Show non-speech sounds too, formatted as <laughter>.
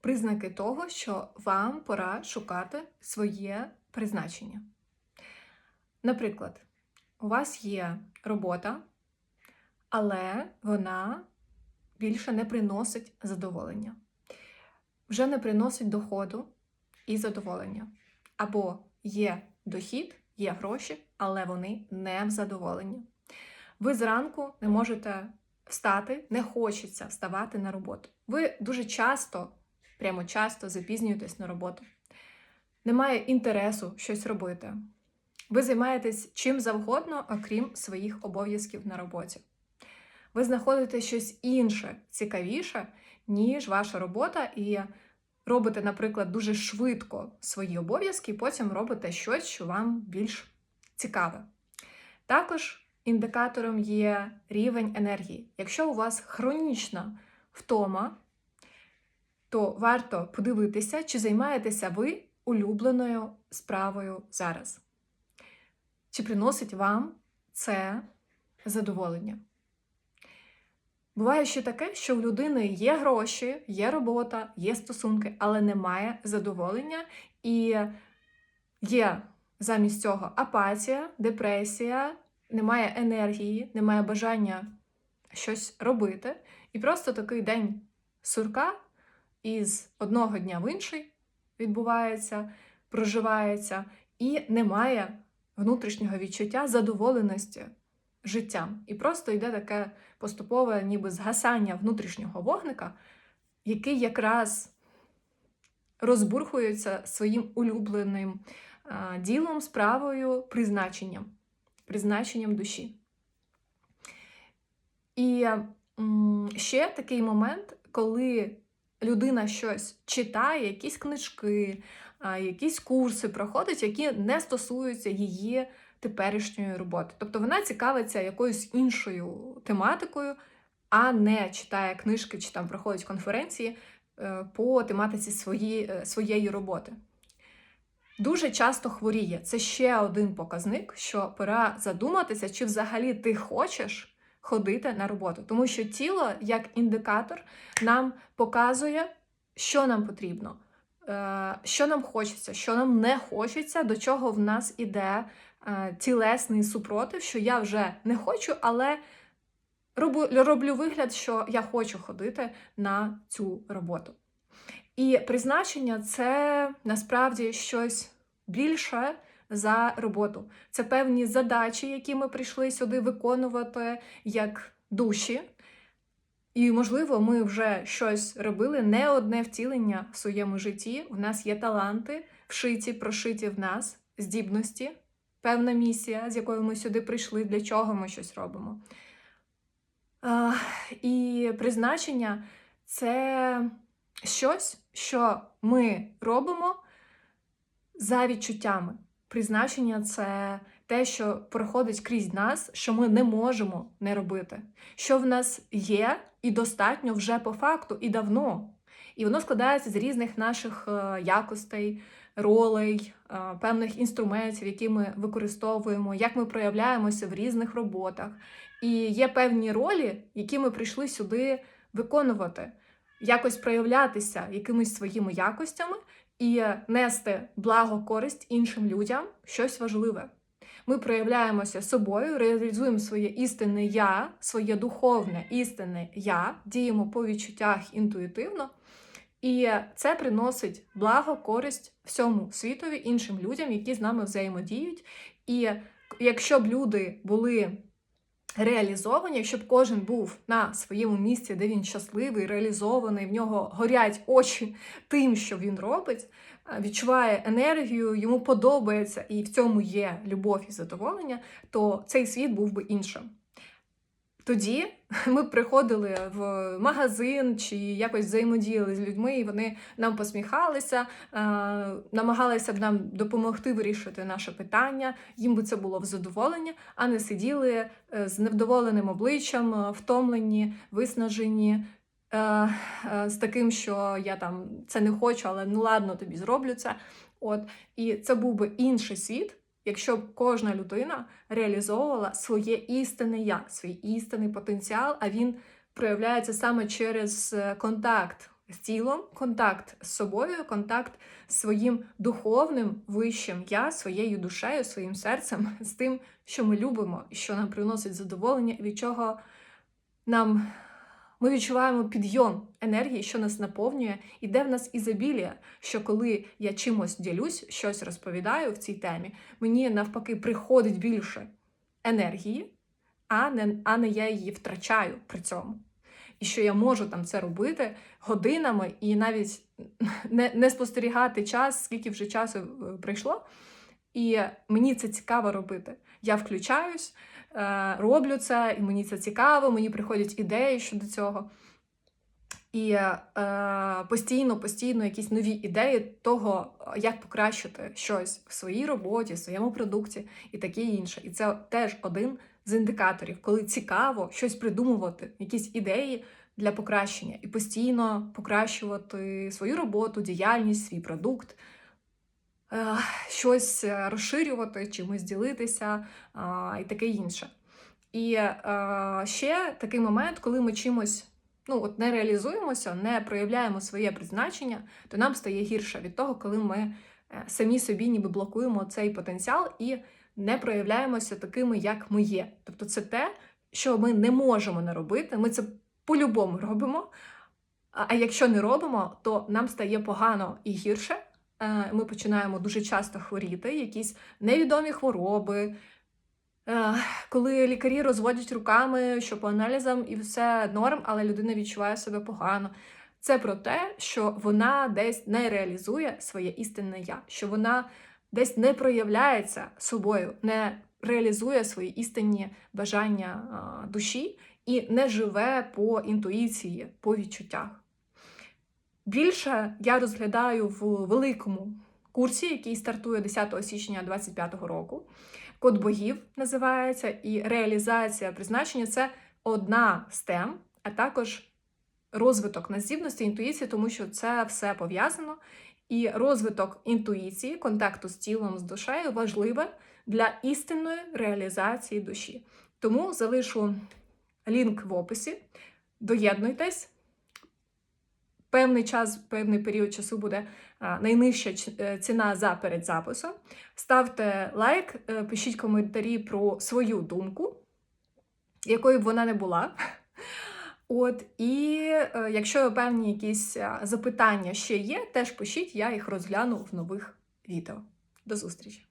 признаки того, що вам пора шукати своє призначення. Наприклад, у вас є робота, але вона більше не приносить задоволення, вже не приносить доходу і задоволення. Або є дохід, є гроші, але вони не в задоволенні. Ви зранку не можете встати, не хочеться вставати на роботу. Ви дуже часто, прямо часто запізнюєтесь на роботу. Немає інтересу щось робити. Ви займаєтесь чим завгодно, окрім своїх обов'язків на роботі. Ви знаходите щось інше, цікавіше, ніж ваша робота, і робите, наприклад, дуже швидко свої обов'язки, і потім робите щось, що вам більш цікаве. Також індикатором є рівень енергії. Якщо у вас хронічна втома, то варто подивитися, чи займаєтеся ви улюбленою справою зараз. Чи приносить вам це задоволення? Буває ще таке, що у людини є гроші, є робота, є стосунки, але немає задоволення, і є замість цього апатія, депресія, немає енергії, немає бажання щось робити. І просто такий день сурка із одного дня в інший відбувається, проживається, і немає внутрішнього відчуття задоволеності життям. І просто йде таке поступове, ніби згасання внутрішнього вогника, який якраз розбурхується своїм улюбленим ділом, справою, призначенням, призначенням душі. І ще такий момент, коли людина щось читає, якісь книжки, якісь курси проходить, які не стосуються її теперішньої роботи. Тобто вона цікавиться якоюсь іншою тематикою, а не читає книжки чи там проходить конференції е, по тематиці свої, е, своєї роботи. Дуже часто хворіє. Це ще один показник, що пора задуматися, чи взагалі ти хочеш ходити на роботу. Тому що тіло, як індикатор, нам показує, що нам потрібно, е, що нам хочеться, що нам не хочеться, до чого в нас іде е, тілесний супротив, що я вже не хочу, але роблю, роблю вигляд, що я хочу ходити на цю роботу. І призначення це насправді щось більше за роботу. Це певні задачі, які ми прийшли сюди виконувати як душі. І, можливо, ми вже щось робили, не одне втілення в своєму житті. У нас є таланти, вшиті, прошиті в нас, здібності, певна місія, з якою ми сюди прийшли, для чого ми щось робимо. А, І призначення це щось, що ми робимо за відчуттями. Призначення це те, що проходить крізь нас, що ми не можемо не робити, що в нас є і достатньо вже по факту і давно. І воно складається з різних наших е, якостей, ролей, е, певних інструментів, які ми використовуємо, як ми проявляємося в різних роботах. І є певні ролі, які ми прийшли сюди виконувати, якось проявлятися якимись своїми якостями і нести благо користь іншим людям щось важливе. Ми проявляємося собою, реалізуємо своє істинне я, своє духовне істинне я, діємо по відчуттях інтуїтивно, і це приносить благо, користь всьому світові, іншим людям, які з нами взаємодіють. І якщо б люди були реалізовані, щоб кожен був на своєму місці, де він щасливий, реалізований, в нього горять очі тим, що він робить, відчуває енергію, йому подобається, і в цьому є любов і задоволення, то цей світ був би іншим. Тоді <laughs> ми приходили в магазин чи якось взаємодіяли з людьми, і вони нам посміхалися, намагалися б нам допомогти вирішити наше питання. Їм би це було в задоволення, а не сиділи е, з невдоволеним обличчям, е, втомлені, виснажені. Е, з таким, що я там це не хочу, але ну ладно, тобі зроблю це. От і це був би інший світ, якщо б кожна людина реалізовувала своє істинне я, свій істинний потенціал, а він проявляється саме через е, контакт з тілом, контакт з собою, контакт з своїм духовним вищим я, своєю душею, своїм серцем, з тим, що ми любимо що нам приносить задоволення, від чого нам ми відчуваємо підйом енергії, що нас наповнює, і де в нас ізобілія, що коли я чимось ділюсь, щось розповідаю в цій темі, мені навпаки приходить більше енергії, а не, а не я її втрачаю при цьому. І що я можу там це робити годинами і навіть не, не спостерігати час, скільки вже часу е, пройшло. І мені це цікаво робити. Я включаюсь, роблю це, і мені це цікаво, мені приходять ідеї щодо цього. І е, постійно, постійно якісь нові ідеї того, як покращити щось в своїй роботі, в своєму продукті і таке інше. І це теж один з індикаторів, коли цікаво щось придумувати, якісь ідеї для покращення, і постійно покращувати свою роботу, діяльність, свій продукт. Е, щось розширювати, чимось ділитися і таке інше. І е, ще такий момент, коли ми чимось ну, от не реалізуємося, не проявляємо своє призначення, то нам стає гірше від того, коли ми е, самі собі ніби блокуємо цей потенціал і не проявляємося такими, як ми є. Тобто, це те, що ми не можемо не робити. Ми це по-любому робимо. А якщо не робимо, то нам стає погано і гірше. Е, Ми починаємо дуже часто хворіти, якісь невідомі хвороби. Е, Коли лікарі розводять руками, що по аналізам і все норм, але людина відчуває себе погано. Це про те, що вона десь не реалізує своє істинне я, що вона десь не проявляється собою, не реалізує свої істинні бажання душі і не живе по інтуїції, по відчуттях. Більше я розглядаю в великому курсі, який стартує 10 січня 2025 року. Код богів називається, і реалізація призначення це одна з тем, а також розвиток наздібності, інтуїції, тому що це все пов'язано. І розвиток інтуїції, контакту з тілом, з душею важливе для істинної реалізації душі. Тому залишу лінк в описі. Доєднуйтесь. Певний час, певний період часу буде найнижча е, ціна за передзаписом. Ставте лайк, е, пишіть коментарі про свою думку, якою б вона не була. От, і е, якщо певні якісь запитання ще є, теж пишіть, я їх розгляну в нових відео. До зустрічі!